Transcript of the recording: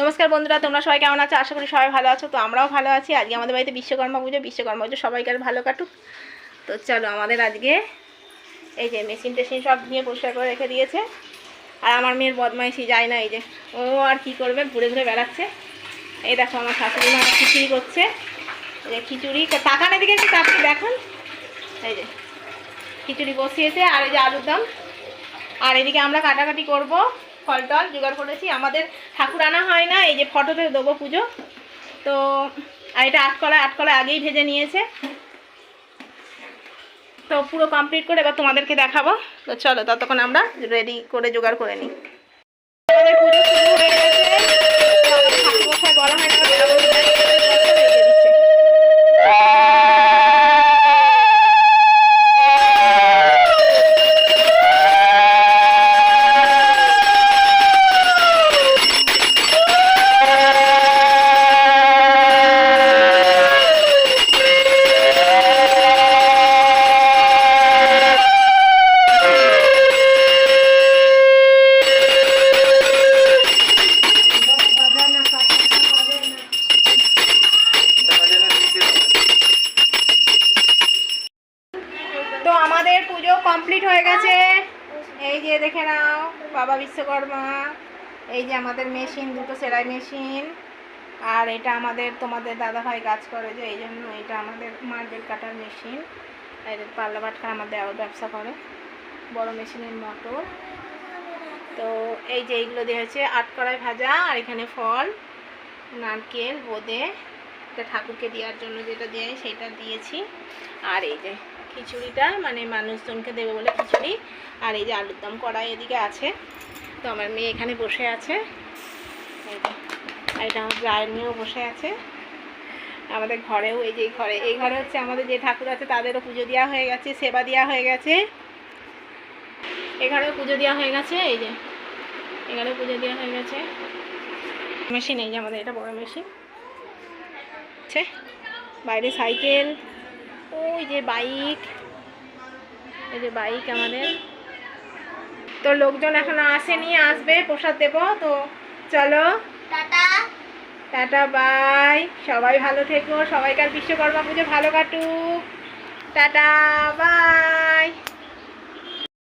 নমস্কার বন্ধুরা, তোমরা সবাই কেমন আছো? আশা করি সবাই ভালো আছো। তো আমরাও ভালো আছি। আজকে আমাদের বাড়িতে বিশ্বকর্মা পুজো। বিশ্বকর্মা পুজো সবাইকার ভালো কাটুক। তো চলো, আমাদের আজকে এই যে মেশিন টেশিন সব নিয়ে পরিষ্কার করে রেখে দিয়েছে। আর আমার মেয়ের বদমাইশি যায় না, এই যে ও আর কি করবে? ঘুরে ঘুরে বেড়াচ্ছে। এই দেখো, আমার শাশুড়ি মা খিচুড়ি করছে। এই যে খিচুড়ি। তাকান এদিকে একটু তাকিয়ে দেখুন। এই যে খিচুড়ি বসিয়েছে। আর এই যে আলুর দম। আর এদিকে আমরা কাটাকাটি করব। ফল টল, জোগাড় করেছি। আমাদের ঠাকুর আনা হয় না, এই যে ফটোতে দেবো পুজো। তো, আর এটা আটকলা আটকলা আগেই ভেজে নিয়েছে। তো পুরো কমপ্লিট করে এবার তোমাদেরকে দেখাবো। তো চলো, ততক্ষণ আমরা রেডি করে জোগাড় করে নিই। পুজো শুরু হয়ে গেছে। আমাদের পুজো কমপ্লিট হয়ে গেছে। এই যে দেখে নাও, বাবা বিশ্বকর্মা। এই যে আমাদের মেশিন দুটো সেলাই মেশিন আর এটা আমাদের, তোমাদের দাদাভাই কাজ করে যে, এই জন্য এটা আমাদের মার্বেল কাটার মেশিন আর পাল্লা বাটকা আমাদের আবার ব্যবসা করে, বড় মেশিনের মোটর তো এই যে এইগুলো দিয়েছে আটকড়াই ভাজা আর এখানে ফল, নারকেল বোঁদে এটা ঠাকুরকে দেওয়ার জন্য যেটা দেয়, সেটা দিয়েছি। আর এই যে খিচুড়িটা মানে মানুষজনকে দেবে বলে খিচুড়ি। আর এই যে আলুর দম কড়াই এদিকে আছে। তো আমার মেয়ে এখানে বসে আছে। আর এটা আমার গায়ের মেয়েও বসে আছে। আমাদের ঘরেও এই যে ঘরে, এই ঘরে হচ্ছে আমাদের যে ঠাকুর আছে, তাদেরও পুজো দেওয়া হয়ে গেছে, সেবা দেওয়া হয়ে গেছে। এখানেও পুজো দেওয়া হয়ে গেছে, এই যে। এখানেও পুজো দেওয়া হয়ে গেছে। মেশিন, এই যে আমাদের এটা বড় মেশিন। বাইরে সাইকেল। ওই যে বাইক। এই যে বাইক আমাদের। তো লোকজন এখনও আসেনি আসবে প্রসাদ দেবো। তো চলো। টাটা। বাই। সবাই ভালো থেকো। সবাইকার বিশ্বকর্মা পুজো ভালো কাটুক। Tata bye.